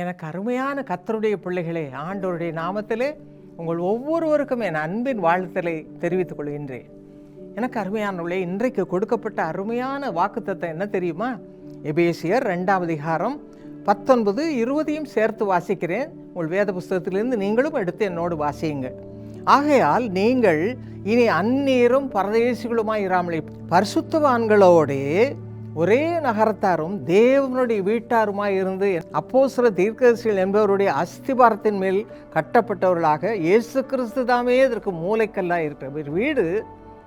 எனக்கு அருமையான கத்தருடைய பிள்ளைகளே ஆண்டோருடைய நாமத்திலே உங்கள் ஒவ்வொருவருக்கும் என் அன்பின் வாழ்த்தலை தெரிவித்துக் கொள்கின்றேன். எனக்கு அருமையானவர்களே இன்றைக்கு கொடுக்கப்பட்ட அருமையான வாக்குத்தத்தம் என்ன தெரியுமா? எபேசியர் ரெண்டாம் அதிகாரம் பத்தொன்பது இருபதையும் சேர்த்து வாசிக்கிறேன். உங்கள் வேத புஸ்தகத்திலிருந்து நீங்களும் எடுத்து என்னோடு வாசியுங்கள். ஆகையால் நீங்கள் இனி அந்நீரும் பரதேசிகளுமாய் இராமலே பரிசுத்தவான்களோடே ஒரே நகரத்தாரும் தேவனுடைய வீட்டாருமாய் இருந்து அப்போஸ்தல தீர்க்கதரிசிகள் என்பவருடைய அஸ்திபாரத்தின் மேல் கட்டப்பட்டவர்களாக இயேசு கிறிஸ்து தாமே இதற்கு மூளைக்கல்லாக இருக்கிற ஒரு வீடு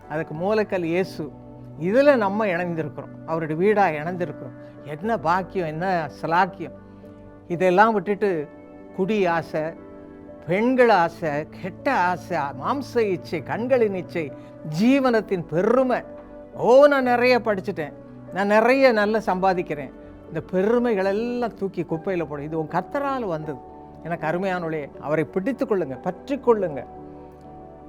அதுக்கு மூளைக்கல் இயேசு. இதில் நம்ம இணைந்திருக்கிறோம். அவருடைய வீடாக இணைந்திருக்கிறோம். என்ன பாக்கியம் என்ன சலாக்கியம். இதெல்லாம் விட்டுட்டு குடி ஆசை பெண்கள் ஆசை கெட்ட ஆசை மாம்ச இச்சை கண்களின் இச்சை ஜீவனத்தின் பெருமை. ஓ நான் நிறைய படிச்சுட்டேன். நான் நிறைய நல்லா சம்பாதிக்கிறேன். இந்த பெருமைகள் எல்லாம் தூக்கி குப்பையில் போடும் இது உன் கத்தரால் வந்தது. எனக்கு அருமையானவளே அவரை பிடித்து கொள்ளுங்க பற்றி கொள்ளுங்க.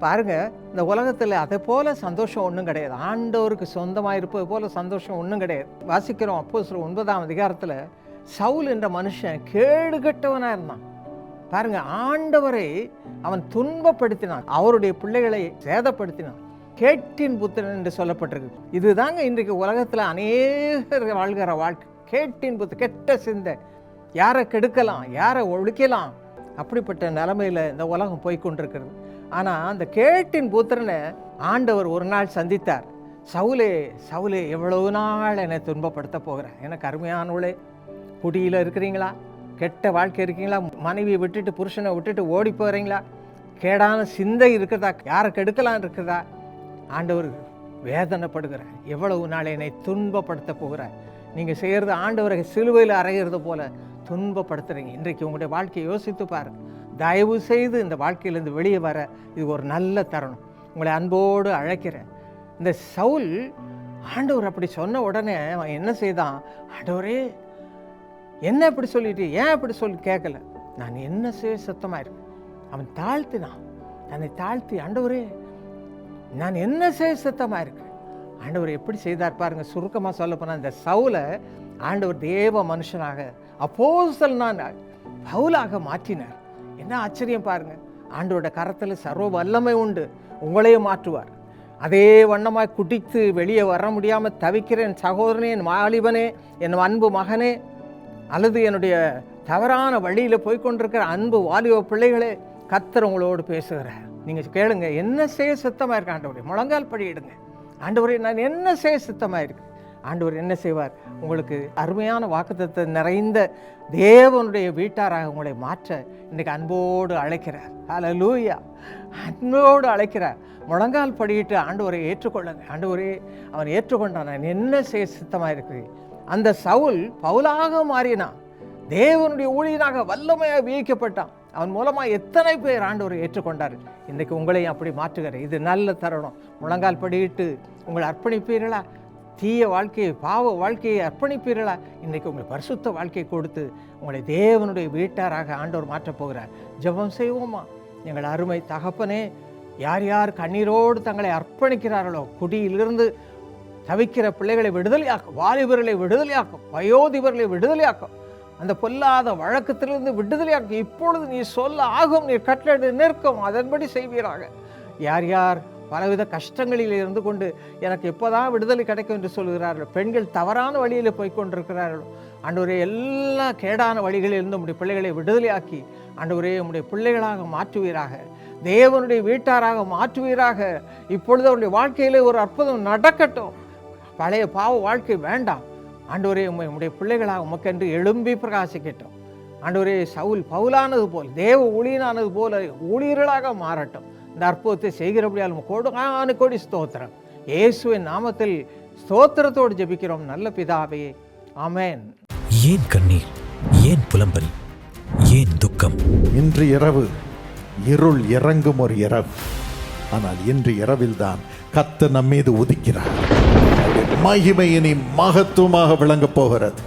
பாருங்க இந்த உலகத்தில் அதை போல் சந்தோஷம் ஒன்றும் கிடையாது. ஆண்டவருக்கு சொந்தமாக இருப்பது போல் சந்தோஷம் ஒன்றும் கிடையாது. வாசிக்கிறோம் அப்போ சில ஒன்பதாம் அதிகாரத்தில் சவுல் என்ற மனுஷன் கேடுகட்டவனாக இருந்தான். பாருங்க ஆண்டவரை அவன் துன்பப்படுத்தினான். அவருடைய பிள்ளைகளை சேதப்படுத்தினான். கேட்டின் புத்திரன் என்று சொல்லப்பட்டிருக்கு. இதுதாங்க இன்றைக்கு உலகத்தில் அநேகர் வாழ்கிற வாழ்க்கை. கேட்டின் புத்த கெட்ட சிந்தை. யாரை கெடுக்கலாம் யாரை ஒழிக்கலாம்? அப்படிப்பட்ட நிலைமையில் இந்த உலகம் போய்கொண்டிருக்கிறது ஆனால் அந்த கேட்டின் புத்திரனை ஆண்டவர் ஒரு நாள் சந்தித்தார். சவுலே சவுலே எவ்வளவு நாள் என்னை துன்பப்படுத்த போகிறேன் எனக்கு அருமையானவளே குடியில் இருக்கிறீங்களா? கெட்ட வாழ்க்கை இருக்கீங்களா? மனைவியை விட்டுட்டு புருஷனை விட்டுட்டு ஓடி போகிறீங்களா கேடான சிந்தை இருக்கிறதா? யாரை கெடுக்கலாம் இருக்கிறதா? ஆண்டவர் வேதனைப்படுகிறார். எவ்வளவு நாள் என்னை துன்பப்படுத்த போகிற நீங்கள் செய்கிறது ஆண்டவரை சிலுவையில் அறையிறது போல துன்பப்படுத்துறீங்க. இன்றைக்கு உங்களுடைய வாழ்க்கையை யோசித்து பாருங்க. தயவு செய்து இந்த வாழ்க்கையிலேருந்து வெளியே வர இது ஒரு நல்ல தருணம். உங்களை அன்போடு அழைக்கிறேன். இந்த சவுல் ஆண்டவர் அப்படி சொன்ன உடனே அவன் என்ன செய்தான்? ஆண்டவரே என்ன இப்படி சொல்லிட்டு ஏன் இப்படி சொல்லி கேட்கல? நான் என்ன செய்ய சுத்தமாக இருக்கேன்? அவன் தாழ்த்தினான். தன்னை தாழ்த்தி ஆண்டவரே நான் என்ன செய்ய சுத்தமாக இருக்கேன்? ஆண்டவர் எப்படி செய்தார் பாருங்க சுருக்கமாக சொல்ல போனால் இந்த சவுலை ஆண்டவர் தேவ மனுஷனாக அப்போசல் நான் பவுலாக மாற்றினார். என்ன ஆச்சரியம் பாருங்க ஆண்டவரோட கரத்தில் சர்வ வல்லமை உண்டு உங்களையும் மாற்றுவார். அதே வண்ணமாய் குடித்து வெளியே வர முடியாமல் தவிக்கிற என் சகோதரனே என் வாலிபனே என் அன்பு மகனே அல்லது என்னுடைய தவறான வழியில் போய்கொண்டிருக்கிற அன்பு வாலிப பிள்ளைகளே கத்தர் உங்களோடு பேசுகிறார். நீங்கள் கேளுங்க என்ன செய்ய சித்தமாக இருக்கு? ஆண்டவரே முழங்கால் படியிடுங்க ஆண்டவரே நான் என்ன செய்ய சித்தமாக இருக்கு? ஆண்டவர் என்ன செய்வார்? உங்களுக்கு அருமையான வாக்குத்தத்தை நிறைந்த தேவனுடைய வீட்டாராக உங்களை மாற்ற இன்றைக்கு அன்போடு அழைக்கிறார். அல லூயா அன்போடு அழைக்கிறார். முழங்கால் படியிட்டு ஆண்டவரை ஏற்றுக்கொள்ளுங்க. ஆண்டவரே அவன் ஏற்றுக்கொண்டான். நான் என்ன செய்ய சித்தமாக இருக்குது அந்த சவுல் பவுலாக மாறினான். தேவனுடைய ஊழியனாக வல்லமையாக வியக்கப்பட்டான் அவன் மூலமாக எத்தனை பேர் ஆண்டவர் ஏற்றுக்கொண்டார். இன்றைக்கு உங்களையும் அப்படி மாற்றுகிறார். இது நல்ல தருணம். முழங்கால் படியிட்டு உங்களை அர்ப்பணிப்பீர்களா? தீய வாழ்க்கையை பாவ வாழ்க்கையை அர்ப்பணிப்பீர்களா? இன்றைக்கு உங்களுக்கு பரிசுத்த வாழ்க்கையை கொடுத்து உங்களை தேவனுடைய வீட்டாராக ஆண்டவர் மாற்றப் போகிறார். ஜெபம் செய்வோமா? எங்கள் அருமை தகப்பனே யார் யார் கண்ணீரோடு தங்களை அர்ப்பணிக்கிறார்களோ குடியிலிருந்து தவிக்கிற பிள்ளைகளை விடுதலையாக்கும் வாலிபர்களை விடுதலையாக்கும் வயோதிபர்களை விடுதலையாக்கும். அந்த பொல்லாத வழக்கத்திலிருந்து விடுதலையாக்கி இப்பொழுது நீ சொல்ல ஆகும் நீ கட்டளை நிற்கும் அதன்படி செய்வீராக. யார் யார் பலவித கஷ்டங்களில் இருந்து கொண்டு எனக்கு இப்போதான் விடுதலை கிடைக்கும் என்று சொல்கிறார்கள்? பெண்கள் தவறான வழியில் போய் அன்றுவரே எல்லா கேடான வழிகளில் இருந்து உடைய பிள்ளைகளை விடுதலையாக்கி அன்றுவரே உடைய பிள்ளைகளாக மாற்றுவீராக. தேவனுடைய வீட்டாராக மாற்றுவீராக. இப்பொழுது அவருடைய வாழ்க்கையிலே ஒரு அற்புதம் நடக்கட்டும். பழைய பாவ வாழ்க்கை வேண்டாம். ஆண்டவரே உம்மை உம்முடைய பிள்ளைகளாக உமக்கென்று எழும்பி பிரகாசிக்கட்டும். ஆண்டவரே சவுல் பவுலானது போல் தேவ ஊழியனானது போல ஊழியர்களாக மாறட்டும். இந்த அற்புதத்தை செய்கிறபடியால் கோடானு கோடி ஸ்தோத்திரம். இயேசுவின் நாமத்தில் ஸ்தோத்திரத்தோடு ஜெபிக்கிறோம். நல்ல பிதாவே ஆமென். ஏன் கண்ணீர்? ஏன் புலம்பல்? ஏன் துக்கம்? இன்று இரவு இருள் இறங்கும் ஒரு இரவு. ஆனால் இன்று இரவில்தான் கத்த நம்மீது உதிக்கிறார். மகிமை இனி மகத்துவமாக விளங்கப் போகிறது.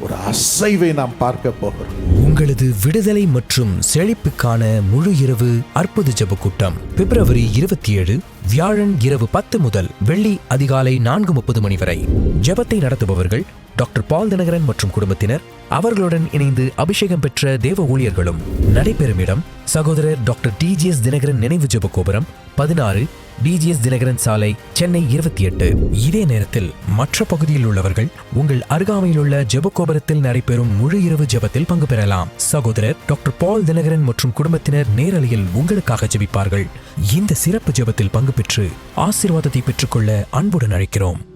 ஒரு அசைவை நாம் பார்க்க போகிறோம். உங்களது விடுதலை மற்றும் செழிப்புக்கான முழு இரவு அற்புத ஜப கூட்டம். பிப்ரவரி இருபத்தி ஏழு வியாழன் இரவு பத்து முதல் வெள்ளி அதிகாலை நான்கு முப்பது மணி வரை. ஜெபத்தை நடத்துபவர்கள் டாக்டர் பால் தினகரன் மற்றும் குடும்பத்தினர் அவர்களுடன் இணைந்து அபிஷேகம் பெற்ற தேவ ஊழியர்களும். நடைபெறும் இடம் சகோதரர் டாக்டர் டிஜிஎஸ் தினகரன் நினைவு ஜெப கோபுரம் பதினாறு டிஜிஎஸ் தினகரன் சாலை சென்னை இருபத்தி எட்டு. இதே நேரத்தில் மற்ற பகுதியில் உள்ளவர்கள் உங்கள் அருகாமையில் உள்ள ஜெபகோபுரத்தில் நடைபெறும் முழு இரவு ஜெபத்தில் பங்கு பெறலாம். சகோதரர் டாக்டர் பால் தினகரன் மற்றும் குடும்பத்தினர் நேரலையில் உங்களுக்காக ஜெபிப்பார்கள். இந்த சிறப்பு ஜெபத்தில் பங்கு பெற்று ஆசீர்வாதத்தை பெற்றுக்கொள்ள அன்புடன் அழைக்கிறோம்.